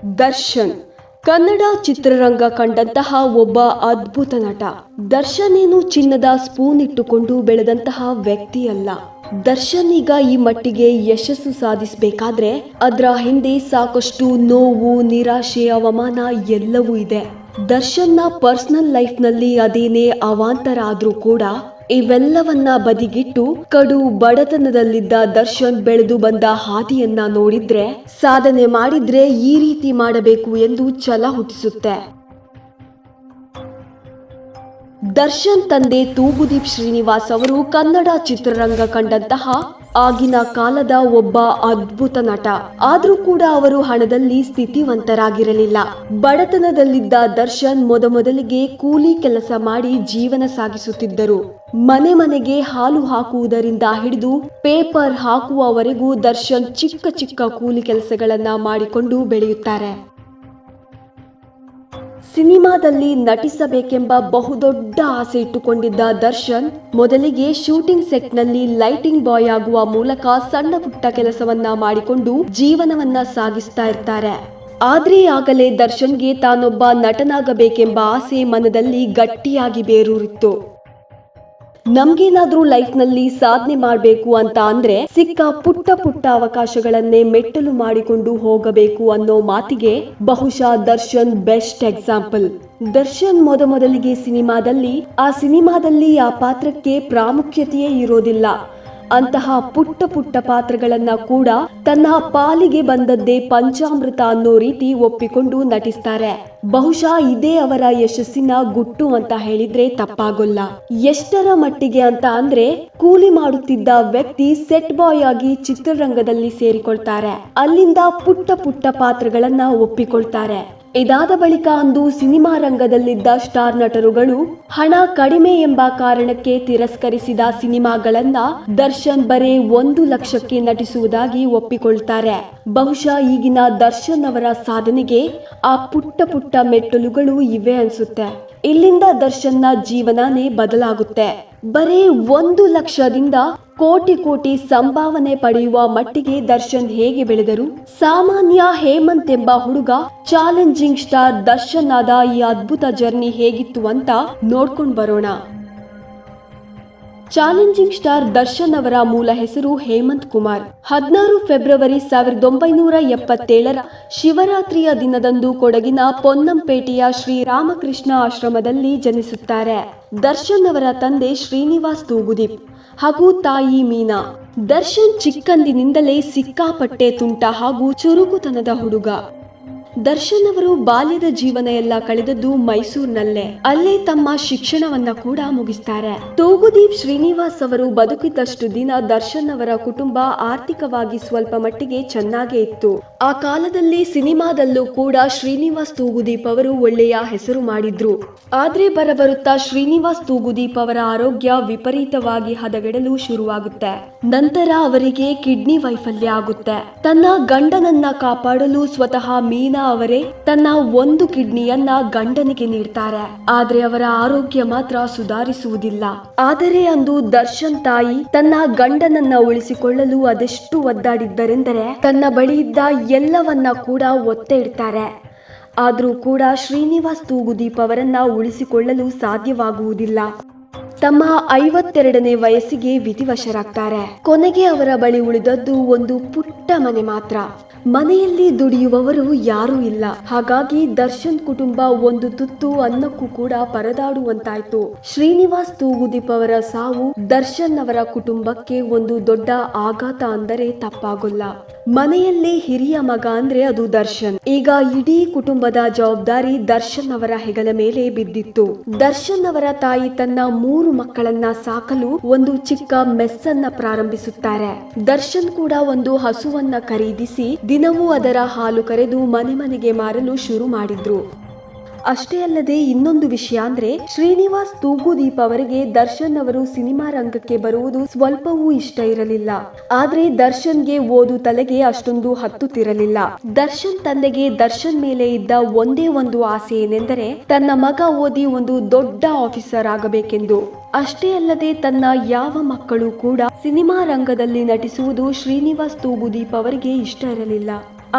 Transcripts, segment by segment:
ದರ್ಶನ್. ಕನ್ನಡ ಚಿತ್ರರಂಗ ಕಂಡಂತಹ ಒಬ್ಬ ಅದ್ಭುತ ನಟ. ದರ್ಶನ್ ಏನು ಚಿನ್ನದ ಸ್ಪೂನ್ ಇಟ್ಟುಕೊಂಡು ಬೆಳೆದಂತಹ ವ್ಯಕ್ತಿ ಅಲ್ಲ ದರ್ಶನ್ ಈಗ ಈ ಮಟ್ಟಿಗೆ ಯಶಸ್ಸು ಸಾಧಿಸಬೇಕಾದ್ರೆ ಅದರ ಹಿಂದೆ ಸಾಕಷ್ಟು ನೋವು, ನಿರಾಶೆ, ಅವಮಾನ ಎಲ್ಲವೂ ಇದೆ. ದರ್ಶನ್ನ ಪರ್ಸನಲ್ ಲೈಫ್ನಲ್ಲಿ ಅದೇನೇ ಅವಾಂತರ ಆದರೂ ಕೂಡ ಇವೆಲ್ಲವನ್ನ ಬದಿಗಿಟ್ಟು ಕಡು ಬಡತನದಲ್ಲಿದ್ದ ದರ್ಶನ್ ಬೆಳೆದು ಬಂದ ಹಾದಿಯನ್ನ ನೋಡಿದ್ರೆ ಸಾಧನೆ ಮಾಡಿದ್ರೆ ಈ ರೀತಿ ಮಾಡಬೇಕು ಎಂದು ಛಲ ಹುಟ್ಟಿಸುತ್ತೆ. ದರ್ಶನ್ ತಂದೆ ತೂಗುದೀಪ್ ಶ್ರೀನಿವಾಸ್ ಅವರು ಕನ್ನಡ ಚಿತ್ರರಂಗ ಕಂಡಂತಹ ಆಗಿನ ಕಾಲದ ಒಬ್ಬ ಅದ್ಭುತ ನಟ. ಆದ್ರೂ ಕೂಡ ಅವರು ಹಣದಲ್ಲಿ ಸ್ಥಿತಿವಂತರಾಗಿರಲಿಲ್ಲ. ಬಡತನದಲ್ಲಿದ್ದ ದರ್ಶನ್ ಮೊದಮೊದಲಿಗೆ ಕೂಲಿ ಕೆಲಸ ಮಾಡಿ ಜೀವನ ಸಾಗಿಸುತ್ತಿದ್ದರು. ಮನೆ ಮನೆಗೆ ಹಾಲು ಹಾಕುವುದರಿಂದ ಹಿಡಿದು ಪೇಪರ್ ಹಾಕುವವರೆಗೂ ದರ್ಶನ್ ಚಿಕ್ಕ ಚಿಕ್ಕ ಕೂಲಿ ಕೆಲಸಗಳನ್ನ ಮಾಡಿಕೊಂಡು ಬೆಳೆಯುತ್ತಾರೆ. ಸಿನಿಮಾದಲ್ಲಿ ನಟಿಸಬೇಕೆಂಬ ಬಹುದೊಡ್ಡ ಆಸೆ ಇಟ್ಟುಕೊಂಡಿದ್ದ ದರ್ಶನ್, ಮೊದಲಿಗೆ ಶೂಟಿಂಗ್ ಸೆಟ್ನಲ್ಲಿ ಲೈಟಿಂಗ್ ಬಾಯ್ ಆಗುವ ಮೂಲಕ ಸಣ್ಣ ಪುಟ್ಟ ಕೆಲಸವನ್ನ ಮಾಡಿಕೊಂಡು ಜೀವನವನ್ನ ಸಾಗಿಸ್ತಾ ಇರ್ತಾರೆ. ಆದ್ರೆ ಆಗಲೇ ದರ್ಶನ್ಗೆ ತಾನೊಬ್ಬ ನಟನಾಗಬೇಕೆಂಬ ಆಸೆ ಮನದಲ್ಲಿ ಗಟ್ಟಿಯಾಗಿ ಬೇರೂರಿತ್ತು. ನಮ್ಗೇನಾದ್ರೂ ಲೈಫ್ನಲ್ಲಿ ಸಾಧನೆ ಮಾಡಬೇಕು ಅಂತ ಅಂದ್ರೆ ಸಿಕ್ಕ ಪುಟ್ಟ ಪುಟ್ಟ ಅವಕಾಶಗಳನ್ನೇ ಮೆಟ್ಟಲು ಮಾಡಿಕೊಂಡು ಹೋಗಬೇಕು ಅನ್ನೋ ಮಾತಿಗೆ ಬಹುಶಃ ದರ್ಶನ್ ಬೆಸ್ಟ್ ಎಕ್ಸಾಂಪಲ್. ದರ್ಶನ್ ಮೊದಮೊದಲಿಗೆ ಸಿನಿಮಾದಲ್ಲಿ, ಆ ಸಿನಿಮಾದಲ್ಲಿ ಆ ಪಾತ್ರಕ್ಕೆ ಪ್ರಾಮುಖ್ಯತೆಯೇ ಇರೋದಿಲ್ಲ. ಅಂತಹ ಪುಟ್ಟ ಪುಟ್ಟ ಪಾತ್ರಗಳನ್ನ ಕೂಡ ತನ್ನ ಪಾಲಿಗೆ ಬಂದದ್ದೇ ಪಂಚಾಮೃತ ಅನ್ನೋ ರೀತಿ ಒಪ್ಪಿಕೊಂಡು ನಟಿಸ್ತಾರೆ. ಬಹುಶಃ ಇದೇ ಅವರ ಯಶಸ್ಸಿನ ಗುಟ್ಟು ಅಂತ ಹೇಳಿದ್ರೆ ತಪ್ಪಾಗೋಲ್ಲ. ಎಷ್ಟರ ಮಟ್ಟಿಗೆ ಅಂತ ಅಂದ್ರೆ ಕೂಲಿ ಮಾಡುತ್ತಿದ್ದ ವ್ಯಕ್ತಿ ಸೆಟ್ ಬಾಯ್ ಆಗಿ ಚಿತ್ರರಂಗದಲ್ಲಿ ಸೇರಿಕೊಳ್ತಾರೆ. ಅಲ್ಲಿಂದ ಪುಟ್ಟ ಪುಟ್ಟ ಪಾತ್ರಗಳನ್ನ ಒಪ್ಪಿಕೊಳ್ತಾರೆ. ಇದಾದ ಬಳಿಕ ಅಂದು ಸಿನಿಮಾ ರಂಗದಲ್ಲಿದ್ದ ಸ್ಟಾರ್ ನಟರುಗಳು ಹಣ ಕಡಿಮೆ ಎಂಬ ಕಾರಣಕ್ಕೆ ತಿರಸ್ಕರಿಸಿದ ಸಿನಿಮಾಗಳನ್ನ ದರ್ಶನ್ ಬರೇ ಒಂದು ಲಕ್ಷಕ್ಕೆ ನಟಿಸುವುದಾಗಿ ಒಪ್ಪಿಕೊಳ್ತಾರೆ. ಬಹುಶಃ ಈಗಿನ ದರ್ಶನ್ ಅವರ ಸಾಧನೆಗೆ ಆ ಪುಟ್ಟ ಪುಟ್ಟ ಮೆಟ್ಟಲುಗಳು ಇವೆ ಅನ್ಸುತ್ತೆ. ಇಲ್ಲಿಂದ ದರ್ಶನ್ನ ಜೀವನನೇ ಬದಲಾಗುತ್ತೆ. ಬರೀ ಒಂದು ಲಕ್ಷದಿಂದ ಕೋಟಿ ಕೋಟಿ ಸಂಭಾವನೆ ಪಡೆಯುವ ಮಟ್ಟಿಗೆ ದರ್ಶನ್ ಹೇಗೆ ಬೆಳೆದರು ಸಾಮಾನ್ಯ ಹೇಮಂತ್ ಎಂಬ ಹುಡುಗ ಚಾಲೆಂಜಿಂಗ್ ಸ್ಟಾರ್ ದರ್ಶನ್ ಆದ ಈ ಅದ್ಭುತ ಜರ್ನಿ ಹೇಗಿತ್ತು ಅಂತ ನೋಡ್ಕೊಂಡ್ ಬರೋಣ. ಚಾಲೆಂಜಿಂಗ್ ಸ್ಟಾರ್ ದರ್ಶನ್ ಅವರ ಮೂಲ ಹೆಸರು ಹೇಮಂತ್ ಕುಮಾರ್. ಹದಿನಾರು ಫೆಬ್ರವರಿ ಸಾವಿರದ ಒಂಬೈನೂರ ಎಪ್ಪತ್ತೇಳರ ಶಿವರಾತ್ರಿಯ ದಿನದಂದು ಕೊಡಗಿನ ಪೊನ್ನಂಪೇಟೆಯ ಶ್ರೀರಾಮಕೃಷ್ಣ ಆಶ್ರಮದಲ್ಲಿ ಜನಿಸುತ್ತಾರೆ. ದರ್ಶನ್ ಅವರ ತಂದೆ ಶ್ರೀನಿವಾಸ್ ತೂಗುದೀಪ್ ಹಾಗೂ ತಾಯಿ ಮೀನಾ. ದರ್ಶನ್ ಚಿಕ್ಕಂದಿನಿಂದಲೇ ಸಿಕ್ಕಾಪಟ್ಟೆ ತುಂಟ ಹಾಗೂ ಚುರುಕುತನದ ಹುಡುಗ. ದರ್ಶನ್ ಅವರು ಬಾಲ್ಯದ ಜೀವನ ಎಲ್ಲ ಕಳೆದದ್ದು ಮೈಸೂರಿನಲ್ಲೇ. ಅಲ್ಲೇ ತಮ್ಮ ಶಿಕ್ಷಣವನ್ನ ಕೂಡ ಮುಗಿಸ್ತಾರೆ. ತೂಗುದೀಪ್ ಶ್ರೀನಿವಾಸ್ ಅವರು ಬದುಕಿದ್ದಷ್ಟು ದಿನ ದರ್ಶನ್ ಅವರ ಕುಟುಂಬ ಆರ್ಥಿಕವಾಗಿ ಸ್ವಲ್ಪ ಮಟ್ಟಿಗೆ ಚೆನ್ನಾಗೇ ಇತ್ತು. ಆ ಕಾಲದಲ್ಲಿ ಸಿನಿಮಾದಲ್ಲೂ ಕೂಡ ಶ್ರೀನಿವಾಸ್ ತೂಗುದೀಪ್ ಅವರು ಒಳ್ಳೆಯ ಹೆಸರು ಮಾಡಿದ್ರು. ಆದ್ರೆ ಬರಬರುತ್ತಾ ಶ್ರೀನಿವಾಸ್ ತೂಗುದೀಪ್ ಅವರ ಆರೋಗ್ಯ ವಿಪರೀತವಾಗಿ ಹದಗೆಡಲು ಶುರುವಾಗುತ್ತೆ. ನಂತರ ಅವರಿಗೆ ಕಿಡ್ನಿ ವೈಫಲ್ಯ ಆಗುತ್ತೆ. ತನ್ನ ಗಂಡನನ್ನ ಕಾಪಾಡಲು ಸ್ವತಃ ಮೀನಾ ಅವರೇ ತನ್ನ ಒಂದು ಕಿಡ್ನಿಯನ್ನ ಗಂಡನಿಗೆ ನೀಡ್ತಾರೆ. ಆದ್ರೆ ಅವರ ಆರೋಗ್ಯ ಮಾತ್ರ ಸುಧಾರಿಸುವುದಿಲ್ಲ. ಆದರೆ ಅಂದು ದರ್ಶನ್ ತಾಯಿ ತನ್ನ ಗಂಡನನ್ನ ಉಳಿಸಿಕೊಳ್ಳಲು ಅದೆಷ್ಟು ಒದ್ದಾಡಿದ್ದರೆಂದರೆ ತನ್ನ ಬಳಿ ಇದ್ದ ಎಲ್ಲವನ್ನ ಕೂಡ ಒತ್ತೆ ಇಡ್ತಾರೆ. ಆದರೂ ಕೂಡ ಶ್ರೀನಿವಾಸ್ ತೂಗುದೀಪ್ ಅವರನ್ನ ಉಳಿಸಿಕೊಳ್ಳಲು ಸಾಧ್ಯವಾಗುವುದಿಲ್ಲ. ತಮ್ಮ ಐವತ್ತೆರಡನೇ ವಯಸ್ಸಿಗೆ ವಿಧಿವಶರಾಗ್ತಾರೆ. ಕೊನೆಗೆ ಅವರ ಬಳಿ ಉಳಿದದ್ದು ಒಂದು ಪುಟ್ಟ ಮನೆ ಮಾತ್ರ. ಮನೆಯಲ್ಲಿ ದುಡಿಯುವವರು ಯಾರೂ ಇಲ್ಲ. ಹಾಗಾಗಿ ದರ್ಶನ್ ಕುಟುಂಬ ಒಂದು ತುತ್ತು ಅನ್ನಕ್ಕೂ ಕೂಡ ಪರದಾಡುವಂತಾಯ್ತು. ಶ್ರೀನಿವಾಸ್ ತೂಗುದೀಪ್ ಅವರ ಸಾವು ದರ್ಶನ್ ಅವರ ಕುಟುಂಬಕ್ಕೆ ಒಂದು ದೊಡ್ಡ ಆಘಾತ ಅಂದರೆ ತಪ್ಪಾಗಲ್ಲ. ಮನೆಯಲ್ಲಿ ಹಿರಿಯ ಮಗ ಅಂದ್ರೆ ಅದು ದರ್ಶನ್. ಈಗ ಇಡೀ ಕುಟುಂಬದ ಜವಾಬ್ದಾರಿ ದರ್ಶನ್ ಅವರ ಹೆಗಲ ಮೇಲೆ ಬಿದ್ದಿತ್ತು. ದರ್ಶನ್ ಅವರ ತಾಯಿ ತನ್ನ ಮೂರು ಮಕ್ಕಳನ್ನ ಸಾಕಲು ಒಂದು ಚಿಕ್ಕ ಮೆಸ್ಸನ್ನ ಪ್ರಾರಂಭಿಸುತ್ತಾರೆ. ದರ್ಶನ್ ಕೂಡ ಒಂದು ಹಸುವನ್ನ ಖರೀದಿಸಿ ದಿನವೂ ಅದರ ಹಾಲು ಕರೆದು ಮನೆ ಮನೆಗೆ ಮಾರಲು ಶುರು ಮಾಡಿದ್ರು. ಅಷ್ಟೇ ಅಲ್ಲದೆ ಇನ್ನೊಂದು ವಿಷಯ ಅಂದ್ರೆ ಶ್ರೀನಿವಾಸ್ ತೂಗುದೀಪ್ ಅವರಿಗೆ ದರ್ಶನ್ ಅವರು ಸಿನಿಮಾ ರಂಗಕ್ಕೆ ಬರುವುದು ಸ್ವಲ್ಪವೂ ಇಷ್ಟ ಇರಲಿಲ್ಲ. ಆದ್ರೆ ದರ್ಶನ್ಗೆ ಓದು ತಲೆಗೆ ಅಷ್ಟೊಂದು ಹತ್ತುತ್ತಿರಲಿಲ್ಲ ದರ್ಶನ್ ತಂದೆಗೆ ದರ್ಶನ್ ಮೇಲೆ ಇದ್ದ ಒಂದೇ ಒಂದು ಆಸೆ ಏನೆಂದರೆ ತನ್ನ ಮಗ ಓದಿ ಒಂದು ದೊಡ್ಡ ಆಫೀಸರ್ ಆಗಬೇಕೆಂದು. ಅಷ್ಟೇ ಅಲ್ಲದೆ ತನ್ನ ಯಾವ ಮಕ್ಕಳು ಕೂಡ ಸಿನಿಮಾ ರಂಗದಲ್ಲಿ ನಟಿಸುವುದು ಶ್ರೀನಿವಾಸ್ ತೂಗುದೀಪ್ ಅವರಿಗೆ ಇಷ್ಟ ಇರಲಿಲ್ಲ.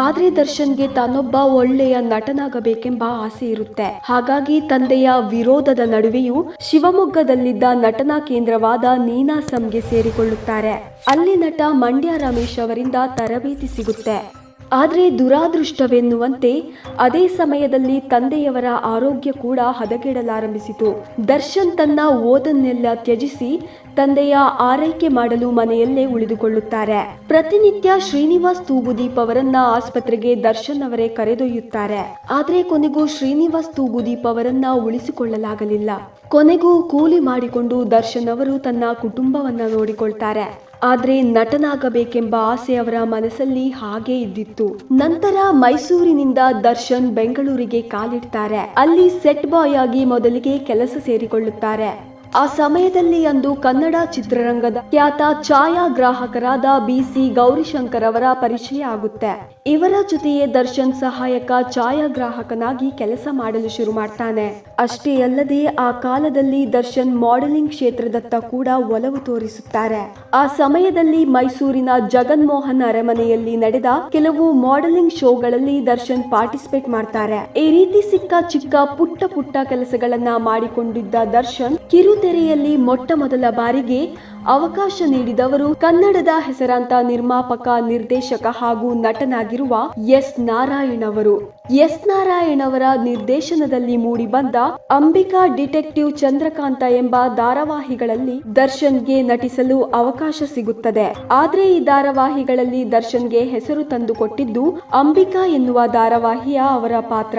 ಆದ್ರೆ ದರ್ಶನ್ಗೆ ತಾನೊಬ್ಬ ಒಳ್ಳೆಯ ನಟನಾಗಬೇಕೆಂಬ ಆಸೆ ಇರುತ್ತೆ. ಹಾಗಾಗಿ ತಂದೆಯ ವಿರೋಧದ ನಡುವೆಯೂ ಶಿವಮೊಗ್ಗದಲ್ಲಿದ್ದ ನಟನಾ ಕೇಂದ್ರವಾದ ನೀನಾಸಂಗೆ ಸೇರಿಕೊಳ್ಳುತ್ತಾರೆ. ಅಲ್ಲಿ ನಟ ಮಂಡ್ಯ ರಮೇಶ್ ಅವರಿಂದ ತರಬೇತಿ ಸಿಗುತ್ತೆ. ಆದರೆ ದುರಾದೃಷ್ಟವೆನ್ನುವಂತೆ ಅದೇ ಸಮಯದಲ್ಲಿ ತಂದೆಯವರ ಆರೋಗ್ಯ ಕೂಡ ಹದಗೆಡಲಾರಂಭಿಸಿತು. ದರ್ಶನ್ ತನ್ನ ಓದನ್ನೆಲ್ಲ ತ್ಯಜಿಸಿ ತಂದೆಯ ಆರೈಕೆ ಮಾಡಲು ಮನೆಯಲ್ಲೇ ಉಳಿದುಕೊಳ್ಳುತ್ತಾರೆ. ಪ್ರತಿನಿತ್ಯ ಶ್ರೀನಿವಾಸ್ ತೂಗುದೀಪ್ ಅವರನ್ನ ಆಸ್ಪತ್ರೆಗೆ ದರ್ಶನ್ ಅವರೇ ಕರೆದೊಯ್ಯುತ್ತಾರೆ. ಆದರೆ ಕೊನೆಗೂ ಶ್ರೀನಿವಾಸ್ ತೂಗುದೀಪ್ ಅವರನ್ನ ಉಳಿಸಿಕೊಳ್ಳಲಾಗಲಿಲ್ಲ. ಕೊನೆಗೂ ಕೂಲಿ ಮಾಡಿಕೊಂಡು ದರ್ಶನ್ ಅವರು ತನ್ನ ಕುಟುಂಬವನ್ನ ನೋಡಿಕೊಳ್ತಾರೆ. ಆದ್ರೆ ನಟನಾಗಬೇಕೆಂಬ ಆಸೆ ಅವರ ಮನಸ್ಸಲ್ಲಿ ಹಾಗೆ ಇದ್ದಿತ್ತು. ನಂತರ ಮೈಸೂರಿನಿಂದ ದರ್ಶನ್ ಬೆಂಗಳೂರಿಗೆ ಕಾಲಿಡ್ತಾರೆ. ಅಲ್ಲಿ ಸೆಟ್ ಬಾಯ್ ಆಗಿ ಮೊದಲಿಗೆ ಕೆಲಸ ಸೇರಿಕೊಳ್ಳುತ್ತಾರೆ. ಆ ಸಮಯದಲ್ಲಿ ಅಂದು ಕನ್ನಡ ಚಿತ್ರರಂಗದ ಖ್ಯಾತ ಛಾಯಾಗ್ರಾಹಕರಾದ ಬಿ ಸಿ ಗೌರಿಶಂಕರ್ ಅವರ ಪರಿಚಯ ಆಗುತ್ತೆ. ಇವರ ಜೊತೆಯೇ ದರ್ಶನ್ ಸಹಾಯಕ ಛಾಯಾಗ್ರಾಹಕನಾಗಿ ಕೆಲಸ ಮಾಡಲು ಶುರು ಮಾಡ್ತಾನೆ. ಅಷ್ಟೇ ಅಲ್ಲದೆ ಆ ಕಾಲದಲ್ಲಿ ದರ್ಶನ್ ಮಾಡೆಲಿಂಗ್ ಕ್ಷೇತ್ರದತ್ತ ಕೂಡ ಒಲವು ತೋರಿಸುತ್ತಾರೆ. ಆ ಸಮಯದಲ್ಲಿ ಮೈಸೂರಿನ ಜಗನ್ಮೋಹನ್ ಅರಮನೆಯಲ್ಲಿ ನಡೆದ ಕೆಲವು ಮಾಡೆಲಿಂಗ್ ಶೋಗಳಲ್ಲಿ ದರ್ಶನ್ ಪಾರ್ಟಿಸಿಪೇಟ್ ಮಾಡ್ತಾರೆ. ಈ ರೀತಿ ಸಿಕ್ಕ ಚಿಕ್ಕ ಪುಟ್ಟ ಪುಟ್ಟ ಕೆಲಸಗಳನ್ನ ಮಾಡಿಕೊಂಡಿದ್ದ ದರ್ಶನ್ ಕಿರುತೆರೆಯಲ್ಲಿ ಮೊಟ್ಟ ಮೊದಲ ಬಾರಿಗೆ ಅವಕಾಶ ನೀಡಿದವರು ಕನ್ನಡದ ಹೆಸರಾಂತ ನಿರ್ಮಾಪಕ, ನಿರ್ದೇಶಕ ಹಾಗೂ ನಟನಾಗಿರುವ ಎಸ್ ನಾರಾಯಣ್ ಅವರು. ಎಸ್ ನಾರಾಯಣ್ ಅವರ ನಿರ್ದೇಶನದಲ್ಲಿ ಮೂಡಿಬಂದ ಅಂಬಿಕಾ ಡಿಟೆಕ್ಟಿವ್ ಚಂದ್ರಕಾಂತ ಎಂಬ ಧಾರಾವಾಹಿಗಳಲ್ಲಿ ದರ್ಶನ್ಗೆ ನಟಿಸಲು ಅವಕಾಶ ಸಿಗುತ್ತದೆ. ಆದ್ರೆ ಈ ಧಾರಾವಾಹಿಗಳಲ್ಲಿ ದರ್ಶನ್ಗೆ ಹೆಸರು ತಂದುಕೊಟ್ಟಿದ್ದು ಅಂಬಿಕಾ ಎನ್ನುವ ಧಾರಾವಾಹಿಯ ಅವರ ಪಾತ್ರ.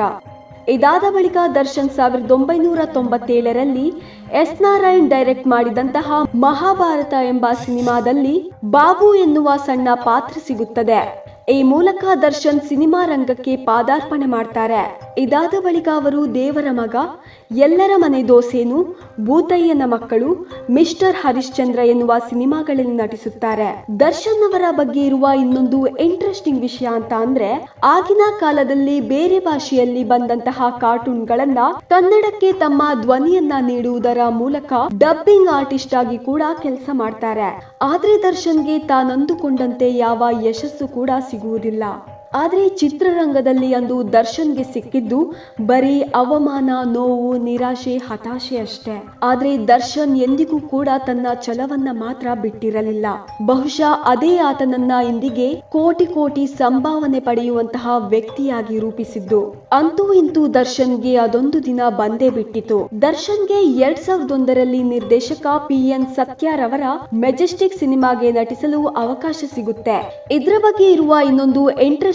ಇದಾದ ಬಳಿಕ ದರ್ಶನ್ ಸಾವಿರದ ಒಂಬೈನೂರ ತೊಂಬತ್ತೇಳರಲ್ಲಿ ಎಸ್ ನಾರಾಯಣ್ ಡೈರೆಕ್ಟ್ ಮಾಡಿದಂತಹ ಮಹಾಭಾರತ ಎಂಬ ಸಿನಿಮಾದಲ್ಲಿ ಬಾಬು ಎನ್ನುವ ಸಣ್ಣ ಪಾತ್ರ ಸಿಗುತ್ತದೆ. ಈ ಮೂಲಕ ದರ್ಶನ್ ಸಿನಿಮಾ ರಂಗಕ್ಕೆ ಪಾದಾರ್ಪಣೆ ಮಾಡ್ತಾರೆ. ಇದಾದ ಬಳಿಕ ಅವರು ದೇವರ ಮಗ, ಎಲ್ಲರ ಮನೆ ದೋಸೆನು, ಭೂತಯ್ಯನ ಮಕ್ಕಳು, ಮಿಸ್ಟರ್ ಹರಿಶ್ಚಂದ್ರ ಎನ್ನುವ ಸಿನಿಮಾಗಳಲ್ಲಿ ನಟಿಸುತ್ತಾರೆ. ದರ್ಶನ್ ಅವರ ಬಗ್ಗೆ ಇರುವ ಇನ್ನೊಂದು ಇಂಟ್ರೆಸ್ಟಿಂಗ್ ವಿಷಯ ಅಂತ ಅಂದ್ರೆ, ಆಗಿನ ಕಾಲದಲ್ಲಿ ಬೇರೆ ಭಾಷೆಯಲ್ಲಿ ಬಂದಂತಹ ಕಾರ್ಟೂನ್ಗಳನ್ನ ಕನ್ನಡಕ್ಕೆ ತಮ್ಮ ಧ್ವನಿಯನ್ನ ನೀಡುವುದರ ಮೂಲಕ ಡಬ್ಬಿಂಗ್ ಆರ್ಟಿಸ್ಟ್ ಆಗಿ ಕೂಡ ಕೆಲಸ ಮಾಡ್ತಾರೆ. ಆದ್ರೆ ದರ್ಶನ್ಗೆ ತಾನಂದುಕೊಂಡಂತೆ ಯಾವ ಯಶಸ್ಸು ಕೂಡ ಸಿಗುವುದಿಲ್ಲ. ಆದ್ರೆ ಚಿತ್ರರಂಗದಲ್ಲಿ ಅಂದು ದರ್ಶನ್ಗೆ ಸಿಕ್ಕಿದ್ದು ಬರೀ ಅವಮಾನ, ನೋವು, ನಿರಾಶೆ, ಹತಾಶೆ ಅಷ್ಟೇ. ಆದರೆ ದರ್ಶನ್ ಎಂದಿಗೂ ಕೂಡ ತನ್ನ ಛಲವನ್ನ ಮಾತ್ರ ಬಿಟ್ಟಿರಲಿಲ್ಲ. ಬಹುಶಃ ಅದೇ ಆತನನ್ನ ಇಂದಿಗೆ ಕೋಟಿ ಕೋಟಿ ಸಂಭಾವನೆ ಪಡೆಯುವಂತಹ ವ್ಯಕ್ತಿಯಾಗಿ ರೂಪಿಸಿದ್ದು. ಅಂತೂ ಇಂತೂ ದರ್ಶನ್ಗೆ ಅದೊಂದು ದಿನ ಬಂದೇ ಬಿಟ್ಟಿತು ದರ್ಶನ್ಗೆ ಎರಡ್ ಸಾವಿರದ ಒಂದರಲ್ಲಿ ನಿರ್ದೇಶಕ ಪಿ ಎನ್ ಸತ್ಯಾರವರ ಮೆಜೆಸ್ಟಿಕ್ ಸಿನಿಮಾಗೆ ನಟಿಸಲು ಅವಕಾಶ ಸಿಗುತ್ತೆ. ಇದರ ಬಗ್ಗೆ ಇರುವ ಇನ್ನೊಂದು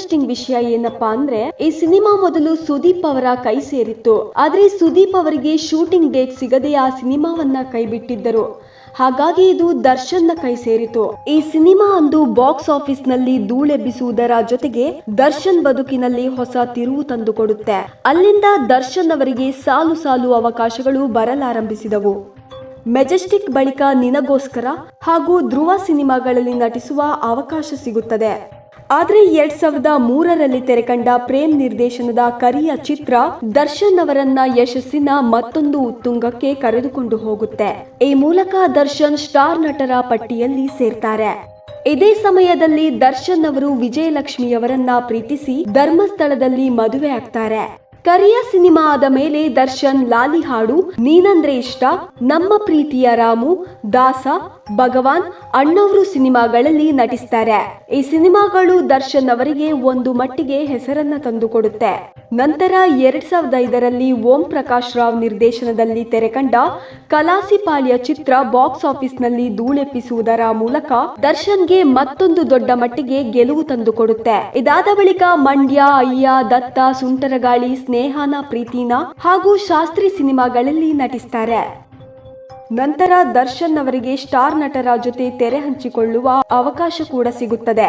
ಇಂಟ್ರೆಸ್ಟಿಂಗ್ ವಿಷಯ ಏನಪ್ಪಾ ಅಂದ್ರೆ, ಈ ಸಿನಿಮಾ ಮೊದಲು ಸುದೀಪ್ ಅವರ ಕೈ ಸೇರಿತ್ತು. ಆದ್ರೆ ಸುದೀಪ್ ಅವರಿಗೆ ಶೂಟಿಂಗ್ ಡೇಟ್ ಸಿಗದೆ ಆ ಸಿನಿಮಾವನ್ನ ಕೈಬಿಟ್ಟಿದ್ದರು. ಹಾಗಾಗಿ ಇದು ದರ್ಶನ್ನ ಕೈ ಸೇರಿತು ಈ ಸಿನಿಮಾ ಅಂದು ಬಾಕ್ಸ್ ಆಫೀಸ್ನಲ್ಲಿ ಧೂಳೆಬ್ಬಿಸುವುದರ ಜೊತೆಗೆ ದರ್ಶನ್ ಬದುಕಿನಲ್ಲಿ ಹೊಸ ತಿರುವು ತಂದುಕೊಡುತ್ತೆ. ಅಲ್ಲಿಂದ ದರ್ಶನ್ ಅವರಿಗೆ ಸಾಲು ಸಾಲು ಅವಕಾಶಗಳು ಬರಲಾರಂಭಿಸಿದವು. ಮೆಜೆಸ್ಟಿಕ್ ಬಳಿಕ ನಿನಗೋಸ್ಕರ ಹಾಗೂ ಧ್ರುವ ಸಿನಿಮಾಗಳಲ್ಲಿ ನಟಿಸುವ ಅವಕಾಶ ಸಿಗುತ್ತದೆ. ಆದ್ರೆ ಎರಡ್ ಸಾವಿರದ ಮೂರರಲ್ಲಿ ತೆರೆಕಂಡ ಪ್ರೇಮ್ ನಿರ್ದೇಶನದ ಕರಿಯ ಚಿತ್ರ ದರ್ಶನ್ ಅವರನ್ನ ಯಶಸ್ಸಿನ ಮತ್ತೊಂದು ಉತ್ತುಂಗಕ್ಕೆ ಕರೆದುಕೊಂಡು ಹೋಗುತ್ತೆ. ಈ ಮೂಲಕ ದರ್ಶನ್ ಸ್ಟಾರ್ ನಟರ ಪಟ್ಟಿಯಲ್ಲಿ ಸೇರ್ತಾರೆ. ಇದೇ ಸಮಯದಲ್ಲಿ ದರ್ಶನ್ ಅವರು ವಿಜಯಲಕ್ಷ್ಮಿಯವರನ್ನ ಪ್ರೀತಿಸಿ ಧರ್ಮಸ್ಥಳದಲ್ಲಿ ಮದುವೆ ಆಗ್ತಾರೆ. ಕರಿಯ ಸಿನಿಮಾ ಆದ ಮೇಲೆ ದರ್ಶನ್ ಲಾಲಿ ಹಾಡು ನೀನಂದ್ರೆ ಇಷ್ಟ ನಮ್ಮ ಪ್ರೀತಿಯ ರಾಮು, ದಾಸ, ಭಗವಾನ್ ಅಣ್ಣವರು ಸಿನಿಮಾಗಳಲ್ಲಿ ನಟಿಸ್ತಾರೆ. ಈ ಸಿನಿಮಾಗಳು ದರ್ಶನ್ ಅವರಿಗೆ ಒಂದು ಮಟ್ಟಿಗೆ ಹೆಸರನ್ನ ತಂದುಕೊಡುತ್ತೆ. ನಂತರ ಎರಡ್ ಸಾವಿರದ ಐದರಲ್ಲಿ ಓಂ ಪ್ರಕಾಶ್ ರಾವ್ ನಿರ್ದೇಶನದಲ್ಲಿ ತೆರೆಕಂಡ ಕಲಾಸಿಪಾಳ್ಯ ಚಿತ್ರ ಬಾಕ್ಸ್ ಆಫೀಸ್ನಲ್ಲಿ ಧೂಳೆಪ್ಪಿಸುವುದರ ಮೂಲಕ ದರ್ಶನ್ಗೆ ಮತ್ತೊಂದು ದೊಡ್ಡ ಮಟ್ಟಿಗೆ ಗೆಲುವು ತಂದುಕೊಡುತ್ತೆ. ಇದಾದ ಬಳಿಕ ಮಂಡ್ಯ, ಅಯ್ಯ, ದತ್ತ, ಸುಂಟರಗಾಳಿ ಸ್ನೇಹಾನ, ಪ್ರೀತಿನ ಹಾಗೂ ಶಾಸ್ತ್ರಿ ಸಿನಿಮಾಗಳಲ್ಲಿ ನಟಿಸ್ತಾರೆ. ನಂತರ ದರ್ಶನ್ ಅವರಿಗೆ ಸ್ಟಾರ್ ನಟರ ಜೊತೆ ತೆರೆ ಹಂಚಿಕೊಳ್ಳುವ ಅವಕಾಶ ಕೂಡ ಸಿಗುತ್ತದೆ.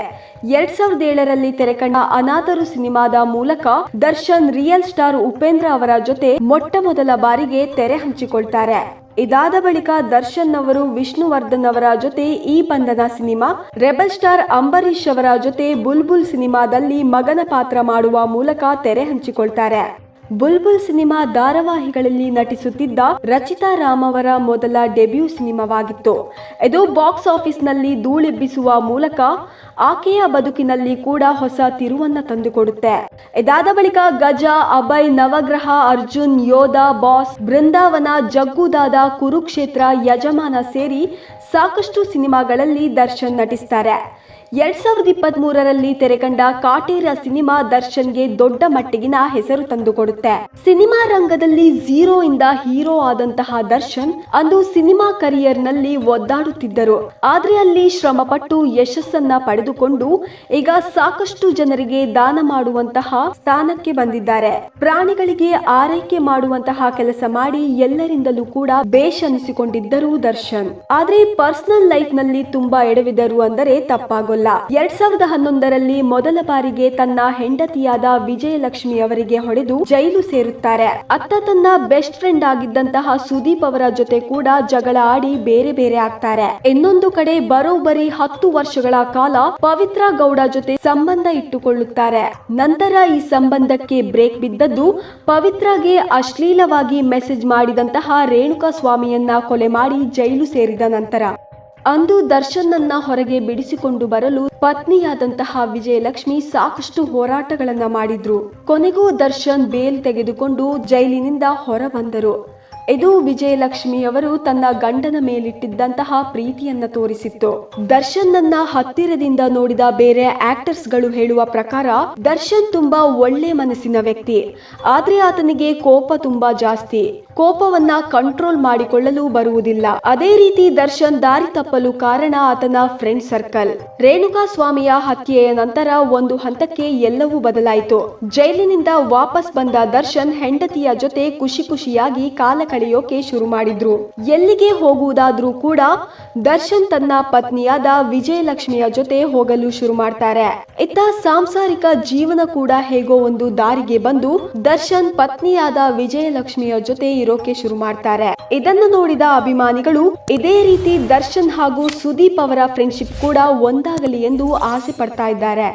ಎರಡ್ ಸಾವಿರದ ಏಳರಲ್ಲಿ ತೆರೆಕಂಡ ಅನಾಥರು ಸಿನಿಮಾದ ಮೂಲಕ ದರ್ಶನ್ ರಿಯಲ್ ಸ್ಟಾರ್ ಉಪೇಂದ್ರ ಅವರ ಜೊತೆ ಮೊಟ್ಟ ಮೊದಲ ಬಾರಿಗೆ ತೆರೆ ಹಂಚಿಕೊಳ್ತಾರೆ. ಇದಾದ ಬಳಿಕ ದರ್ಶನ್ ಅವರು ವಿಷ್ಣುವರ್ಧನ್ ಅವರ ಜೊತೆ ಈ ಬಂಧನ ಸಿನಿಮಾ, ರೆಬಲ್ ಸ್ಟಾರ್ ಅಂಬರೀಶ್ ಅವರ ಜೊತೆ ಬುಲ್ಬುಲ್ ಸಿನಿಮಾದಲ್ಲಿ ಮಗನ ಪಾತ್ರ ಮಾಡುವ ಮೂಲಕ ತೆರೆ ಹಂಚಿಕೊಳ್ತಾರೆ. ಬುಲ್ಬುಲ್ ಸಿನಿಮಾ ಧಾರಾವಾಹಿಗಳಲ್ಲಿ ನಟಿಸುತ್ತಿದ್ದ ರಚಿತಾ ರಾಮ್ ಅವರ ಮೊದಲ ಡೆಬ್ಯೂ ಸಿನಿಮಾವಾಗಿತ್ತು. ಇದು ಬಾಕ್ಸ್ ಆಫೀಸ್ನಲ್ಲಿ ಧೂಳೆಬ್ಬಿಸುವ ಮೂಲಕ ಆಕೆಯ ಬದುಕಿನಲ್ಲಿ ಕೂಡ ಹೊಸ ತಿರುವನ್ನ ತಂದುಕೊಡುತ್ತೆ. ಇದಾದ ಬಳಿಕ ಗಜ, ಅಭಯ್, ನವಗ್ರಹ, ಅರ್ಜುನ್, ಯೋಧ, ಬಾಸ್, ಬೃಂದಾವನ, ಜಗ್ಗುದಾದ ಕುರುಕ್ಷೇತ್ರ ಯಜಮಾನ ಸೇರಿ ಸಾಕಷ್ಟು ಸಿನಿಮಾಗಳಲ್ಲಿ ದರ್ಶನ್ ನಟಿಸ್ತಾರೆ. ಎರಡ್ ಸಾವಿರದ ಇಪ್ಪತ್ತ್ ಮೂರರಲ್ಲಿ ತೆರೆಕಂಡ ಕಾಟೇರ ಸಿನಿಮಾ ದರ್ಶನ್ಗೆ ದೊಡ್ಡ ಮಟ್ಟಿಗಿನ ಹೆಸರು ತಂದುಕೊಡುತ್ತೆ. ಸಿನಿಮಾ ರಂಗದಲ್ಲಿ ಝೀರೋ ಇಂದ ಹೀರೋ ಆದಂತಹ ದರ್ಶನ್ ಅಂದು ಸಿನಿಮಾ ಕರಿಯರ್ನಲ್ಲಿ ಒದ್ದಾಡುತ್ತಿದ್ದರು. ಆದ್ರೆ ಅಲ್ಲಿ ಶ್ರಮಪಟ್ಟು ಯಶಸ್ಸನ್ನ ಪಡೆದುಕೊಂಡು ಈಗ ಸಾಕಷ್ಟು ಜನರಿಗೆ ದಾನ ಮಾಡುವಂತಹ ಸ್ಥಾನಕ್ಕೆ ಬಂದಿದ್ದಾರೆ. ಪ್ರಾಣಿಗಳಿಗೆ ಆರೈಕೆ ಮಾಡುವಂತಹ ಕೆಲಸ ಮಾಡಿ ಎಲ್ಲರಿಂದಲೂ ಕೂಡ ಬೇಷ್ ಅನಿಸಿಕೊಂಡಿದ್ದರು ದರ್ಶನ್. ಆದ್ರೆ ಪರ್ಸನಲ್ ಲೈಫ್ನಲ್ಲಿ ತುಂಬಾ ಎಡವಿದರು ಅಂದರೆ ತಪ್ಪಾಗೋಲ್ಲ. ಎರಡ್ ಸಾವಿರದ ಹನ್ನೊಂದರಲ್ಲಿ ಮೊದಲ ಬಾರಿಗೆ ತನ್ನ ಹೆಂಡತಿಯಾದ ವಿಜಯಲಕ್ಷ್ಮಿ ಅವರಿಗೆ ಹೊಡೆದು ಜೈಲು ಸೇರುತ್ತಾರೆ. ಅತ್ತ ತನ್ನ ಬೆಸ್ಟ್ ಫ್ರೆಂಡ್ ಆಗಿದ್ದಂತಹ ಸುದೀಪ್ ಅವರ ಜೊತೆ ಕೂಡ ಜಗಳ ಆಡಿ ಬೇರೆ ಬೇರೆ ಆಗ್ತಾರೆ. ಇನ್ನೊಂದು ಕಡೆ ಬರೋಬ್ಬರಿ ಹತ್ತು ವರ್ಷಗಳ ಕಾಲ ಪವಿತ್ರ ಗೌಡ ಜೊತೆ ಸಂಬಂಧ ಇಟ್ಟುಕೊಳ್ಳುತ್ತಾರೆ. ನಂತರ ಈ ಸಂಬಂಧಕ್ಕೆ ಬ್ರೇಕ್ ಬಿದ್ದದ್ದು ಪವಿತ್ರಗೆ ಅಶ್ಲೀಲವಾಗಿ ಮೆಸೇಜ್ ಮಾಡಿದಂತಹ ರೇಣುಕಾ ಸ್ವಾಮಿಯನ್ನ ಕೊಲೆ ಮಾಡಿ ಜೈಲು ಸೇರಿದ ನಂತರ. ಅಂದು ದರ್ಶನ್ನನ್ನ ಹೊರಗೆ ಬಿಡಿಸಿಕೊಂಡು ಬರಲು ಪತ್ನಿಯಾದಂತಹ ವಿಜಯಲಕ್ಷ್ಮಿ ಸಾಕಷ್ಟು ಹೋರಾಟಗಳನ್ನ ಮಾಡಿದ್ರು. ಕೊನೆಗೂ ದರ್ಶನ್ ಬೇಲ್ ತೆಗೆದುಕೊಂಡು ಜೈಲಿನಿಂದ ಹೊರ ಬಂದರು ಇದು ವಿಜಯಲಕ್ಷ್ಮಿ ಅವರು ತನ್ನ ಗಂಡನ ಮೇಲಿಟ್ಟಿದ್ದಂತಹ ಪ್ರೀತಿಯನ್ನ ತೋರಿಸಿತ್ತು. ದರ್ಶನ್ ನನ್ನ ಹತ್ತಿರದಿಂದ ನೋಡಿದ ಬೇರೆ ಆಕ್ಟರ್ಸ್ಗಳು ಹೇಳುವ ಪ್ರಕಾರ, ದರ್ಶನ್ ತುಂಬಾ ಒಳ್ಳೆ ಮನಸ್ಸಿನ ವ್ಯಕ್ತಿ. ಆದ್ರೆ ಆತನಿಗೆ ಕೋಪ ತುಂಬಾ ಜಾಸ್ತಿ. ಕೋಪವನ್ನ ಕಂಟ್ರೋಲ್ ಮಾಡಿಕೊಳ್ಳಲು ಬರುವುದಿಲ್ಲ. ಅದೇ ರೀತಿ ದರ್ಶನ್ ದಾರಿ ತಪ್ಪಲು ಕಾರಣ ಆತನ ಫ್ರೆಂಡ್ ಸರ್ಕಲ್. ರೇಣುಕಾ ಸ್ವಾಮಿಯ ಹತ್ಯೆಯ ನಂತರ ಒಂದು ಹಂತಕ್ಕೆ ಎಲ್ಲವೂ ಬದಲಾಯಿತು. ಜೈಲಿನಿಂದ ವಾಪಸ್ ಬಂದ ದರ್ಶನ್ ಹೆಂಡತಿಯ ಜೊತೆ ಖುಷಿ ಖುಷಿಯಾಗಿ ಕಾಲ ಕಳೆಯೋಕೆ ಶುರು ಮಾಡಿದ್ರು. ಎಲ್ಲಿಗೆ ಹೋಗುವುದಾದ್ರೂ ಕೂಡ ದರ್ಶನ್ ತನ್ನ ಪತ್ನಿಯಾದ ವಿಜಯಲಕ್ಷ್ಮಿಯ ಜೊತೆ ಹೋಗಲು ಶುರು ಮಾಡ್ತಾರೆ. ಇತ್ತ ಸಾಂಸಾರಿಕ ಜೀವನ ಕೂಡ ಹೇಗೋ ಒಂದು ದಾರಿಗೆ ಬಂದು ದರ್ಶನ್ ಪತ್ನಿಯಾದ ವಿಜಯಲಕ್ಷ್ಮಿಯ ಜೊತೆ ಇರೋಕೆ ಶುರು ಮಾಡ್ತಾರೆ. ಇದನ್ನು ನೋಡಿದ ಅಭಿಮಾನಿಗಳು ಇದೇ ರೀತಿ ದರ್ಶನ್ ಹಾಗೂ ಸುದೀಪ್ ಅವರ ಫ್ರೆಂಡ್ಶಿಪ್ ಕೂಡ ಒಂದಾಗಲಿ ಎಂದು ಆಸೆ ಪಡ್ತಾ ಇದ್ದಾರೆ.